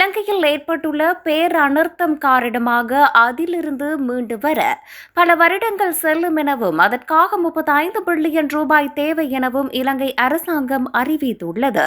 la இலங்கையில் ஏற்பட்டுள்ள பேரனர்த்தம் காரணமாக அதிலிருந்து மீண்டு வர பல வருடங்கள் செல்லும் எனவும் அதற்காக முப்பத்தைந்து பில்லியன் ரூபாய் தேவை எனவும் இலங்கை அரசாங்கம் அறிவித்துள்ளது.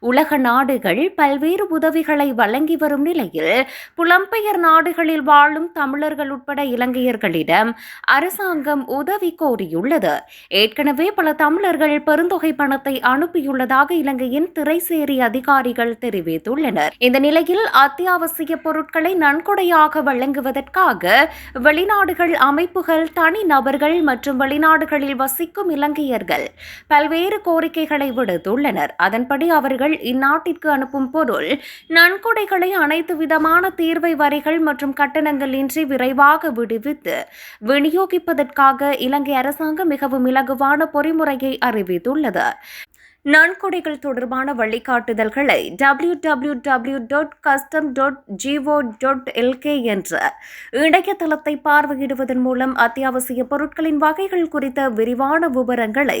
உலக நாடுகள் பல்வேறு உதவிகளை வழங்கி வரும் நிலையில் புலம்பெயர் நாடுகளில் வாழும் தமிழர்கள் உட்பட இலங்கையர்களிடம் அரசாங்கம் உதவி கோரியுள்ளது. ஏற்கனவே பல தமிழர்கள் பெருந்தொகை பணத்தை அனுப்பியுள்ளதாக இலங்கையின் திரைசேரி அதிகாரிகள் தெரிவித்துள்ளனர். இந்த நிலையில் அத்தியாவசிய பொருட்களை நன்கொடையாக வழங்குவதற்காக வெளிநாடுகள் அமைப்புகள் தனி நபர்கள் மற்றும் வெளிநாடுகளில் வசிக்கும் இலங்கையர்கள் பல்வேறு கோரிக்கைகளை விடுத்துள்ளனர். அதன்படி அவர்கள் இந்நாட்டிற்கு அனுப்பும் பொருள் நன்கொடைகளை அனைத்து விதமான தீர்வை வரிகள் மற்றும் கட்டணங்களின்றி விரைவாக விடுவித்து விநியோகிப்பதற்காக இலங்கை அரசாங்கம் மிகவும் இலகுவான பொறிமுறையை அறிவித்துள்ளது. நன்கொடைகள் தொடர்பான வழிகாட்டுதல்களை W W W dot custom dot GO dot LK என்ற இணையதளத்தை பார்வையிடுவதன் மூலம் அத்தியாவசிய பொருட்களின் வகைகள் குறித்த விரிவான விவரங்களை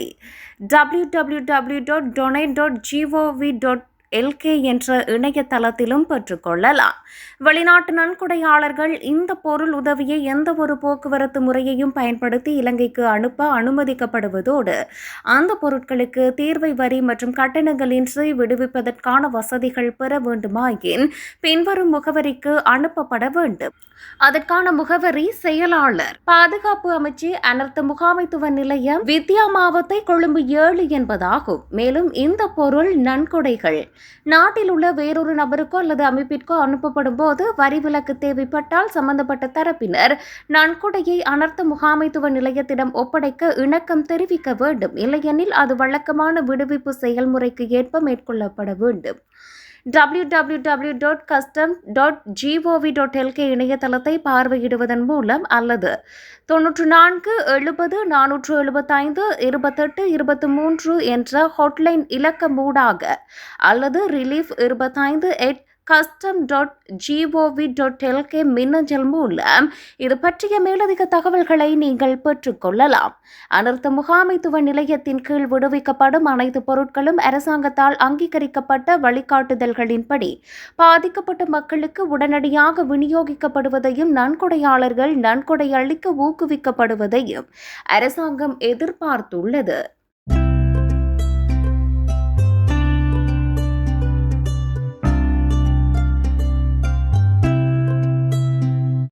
W W W dot donate dot GOV dot LK என்ற இணையதளத்திலும் பெற்றுக்கொள்ளலாம். வெளிநாட்டு நன்கொடையாளர்கள் இந்த பொருள் உதவியை எந்த ஒரு போக்குவரத்து முறையையும் பயன்படுத்தி இலங்கைக்கு அனுப்ப அனுமதிக்கப்படுவதோடு அந்த பொருட்களுக்கு தீர்வை வரி மற்றும் கட்டணங்களின்றி விடுவிப்பதற்கான வசதிகள் பெற வேண்டுமாயின் பின்வரும் முகவரிக்கு அனுப்பப்பட வேண்டும். அதற்கான முகவரி செயலாளர் பாதுகாப்பு அமைச்சு அனர்த்த முகாமைத்துவ நிலையம் வித்யா மாவத்தை கொழும்பு ஏழு என்பதாகும். மேலும் இந்த பொருள் நன்கொடைகள் நாட்டில் உள்ள வேறொரு நபருக்கோ அல்லது அமைப்பிற்கோ அனுப்பப்படும் போது வரி விலக்கு தேவைப்பட்டால் சம்பந்தப்பட்ட தரப்பினர் நன்கொடையை அனர்த்த முகாமைத்துவ நிலையத்திடம் ஒப்படைக்க இணக்கம் தெரிவிக்க வேண்டும். இல்லையெனில் அது வழக்கமான விடுவிப்பு செயல்முறைக்கு ஏற்ப மேற்கொள்ளப்பட வேண்டும். W W W dot custom dot GOV dot LK இணையதளத்தை பார்வையிடுவதன் மூலம் அல்லது தொன்னூற்று நான்கு எழுபது நானூற்று எழுபத்தைந்து இருபத்தெட்டு இருபத்தி மூன்று என்ற ஹாட்லைன் இலக்கமூடாக அல்லது ரிலீஃப் இருபத்தைந்து at custom dot GOV dot LK மின்னஞ்சல் மூலம் இது பற்றிய மேலதிக தகவல்களை நீங்கள் பெற்றுக்கொள்ளலாம். அனர்த்த முகாமைத்துவ நிலையத்தின் கீழ் விடுவிக்கப்படும் அனைத்து பொருட்களும் அரசாங்கத்தால் அங்கீகரிக்கப்பட்ட வழிகாட்டுதல்களின்படி பாதிக்கப்பட்ட மக்களுக்கு உடனடியாக விநியோகிக்கப்படுவதையும் நன்கொடையாளர்கள் நன்கொடை அளிக்க ஊக்குவிக்கப்படுவதையும் அரசாங்கம் எதிர்பார்த்துள்ளது.